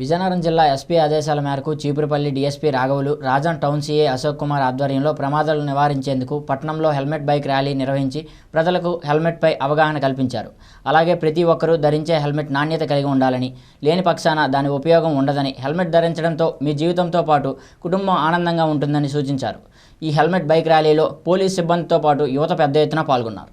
విజయనగరం జిల్లా ఎస్పీ ఆదేశాల మేరకు చీపురుపల్లి డీఎస్పీ రాఘవులు రాజన్ టౌన్ సీఏ అశోక్ కుమార్ ఆధ్వర్యంలో ప్రమాదాలు నివారించేందుకు పట్టణంలో హెల్మెట్ బైక్ ర్యాలీ నిర్వహించి ప్రజలకు హెల్మెట్పై అవగాహన కల్పించారు. అలాగే ప్రతి ఒక్కరూ ధరించే హెల్మెట్ నాణ్యత కలిగి ఉండాలని లేని పక్షాన దాని ఉపయోగం ఉండదని హెల్మెట్ ధరించడంతో మీ జీవితంతో పాటు కుటుంబం ఆనందంగా ఉంటుందని సూచించారు. ఈ హెల్మెట్ బైక్ ర్యాలీలో పోలీస్ సిబ్బందితో పాటు యువత పెద్ద ఎత్తున పాల్గొన్నారు.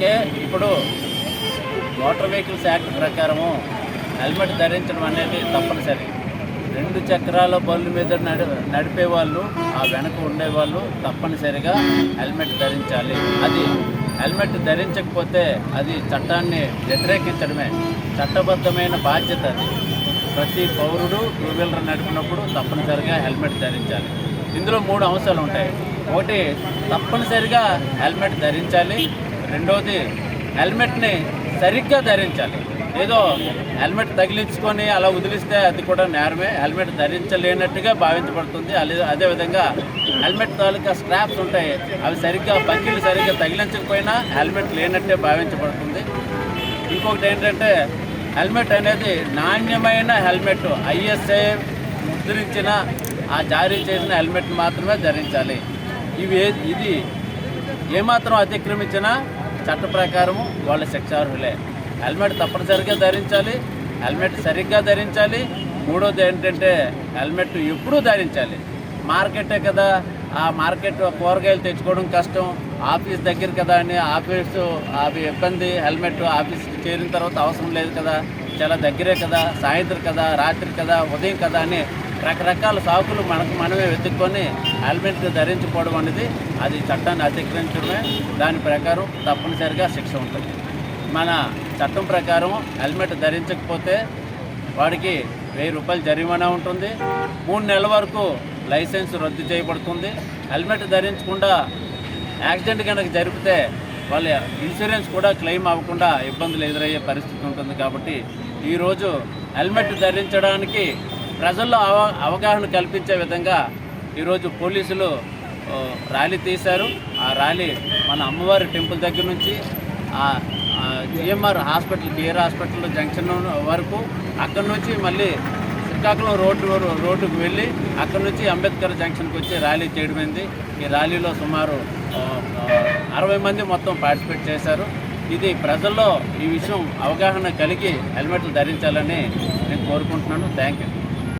ఓకే ఇప్పుడు మోటార్ వెహికల్స్ యాక్ట్ ప్రకారము హెల్మెట్ ధరించడం అనేది తప్పనిసరి. రెండు చక్రాల బండ్ల మీద నడి నడిపే వాళ్ళు ఆ వెనక ఉండేవాళ్ళు తప్పనిసరిగా హెల్మెట్ ధరించాలి. అది హెల్మెట్ ధరించకపోతే అది చట్టాన్ని వ్యతిరేకించడమే. చట్టబద్ధమైన బాధ్యత అది. ప్రతి పౌరుడు టూ వీలర్ నడిపినప్పుడు తప్పనిసరిగా హెల్మెట్ ధరించాలి. ఇందులో మూడు అంశాలు ఉంటాయి. ఒకటి తప్పనిసరిగా హెల్మెట్ ధరించాలి. రెండవది హెల్మెట్ని సరిగ్గా ధరించాలి. ఏదో హెల్మెట్ తగిలించుకొని అలా వదిలిస్తే అది కూడా నేరమే. హెల్మెట్ ధరించలేనట్టుగా భావించబడుతుంది. అదే అదేవిధంగా హెల్మెట్ తాలూకా స్ట్రాప్స్ ఉంటాయి. అవి సరిగ్గా బంకిలు సరిగ్గా తగిలించకపోయినా హెల్మెట్ లేనట్టే భావించబడుతుంది. ఇంకొకటి ఏంటంటే హెల్మెట్ అనేది నాణ్యమైన హెల్మెట్. ఐఎస్ఐ ముద్రించిన ఆ జారీ చేసిన హెల్మెట్ మాత్రమే ధరించాలి. ఇవి ఏ- ఇది ఏమాత్రం అతిక్రమించినా చట్ట ప్రకారము వాళ్ళ శిక్షార్హులే. హెల్మెట్ తప్పనిసరిగా ధరించాలి హెల్మెట్ సరిగ్గా ధరించాలి. మూడోది ఏంటంటే హెల్మెట్ ఎప్పుడూ ధరించాలి. మార్కెటే కదా ఆ మార్కెట్ కూరగాయలు తెచ్చుకోవడం కష్టం. ఆఫీస్ దగ్గర కదా అని ఆఫీసు అవి ఇబ్బంది హెల్మెట్ ఆఫీస్కి చేరిన తర్వాత అవసరం లేదు కదా. చాలా దగ్గరే కదా సాయంత్రం కదా రాత్రి కదా ఉదయం కదా అని రకరకాల సాకులు మనకు మనమే వెతుక్కొని హెల్మెట్ ధరించుకోవడం అనేది అది చట్టాన్ని అతిక్రమించడమే. దాని ప్రకారం తప్పనిసరిగా శిక్ష ఉంటుంది. మన చట్టం ప్రకారం హెల్మెట్ ధరించకపోతే వాడికి వెయ్యి రూపాయలు జరిమానా ఉంటుంది. మూడు నెలల వరకు లైసెన్స్ రద్దు చేయబడుతుంది. హెల్మెట్ ధరించకుండా యాక్సిడెంట్ కనుక జరిపితే వాళ్ళ ఇన్సూరెన్స్ కూడా క్లెయిమ్ అవ్వకుండా ఇబ్బందులు ఎదురయ్యే పరిస్థితి ఉంటుంది కాబట్టి ఈరోజు హెల్మెట్ ధరించడానికి ప్రజల్లో అవ అవగాహన కల్పించే విధంగా ఈరోజు పోలీసులు ర్యాలీ తీశారు. ఆ ర్యాలీ మన అమ్మవారి టెంపుల్ దగ్గర నుంచి ఆ GMR hospital KR hospital junction వరకు అక్కడ నుంచి మళ్ళీ శ్రీకాకుళం రోడ్డు రోడ్డుకు వెళ్ళి అక్కడ నుంచి అంబేద్కర్ జంక్షన్కి వచ్చి ర్యాలీ చేయడమైంది ఈ ర్యాలీలో సుమారు అరవై మంది మొత్తం పార్టిసిపేట్ చేశారు. ఇది ప్రజల్లో ఈ విషయం అవగాహన కలిగి హెల్మెట్లు ధరించాలని నేను కోరుకుంటున్నాను. Thank you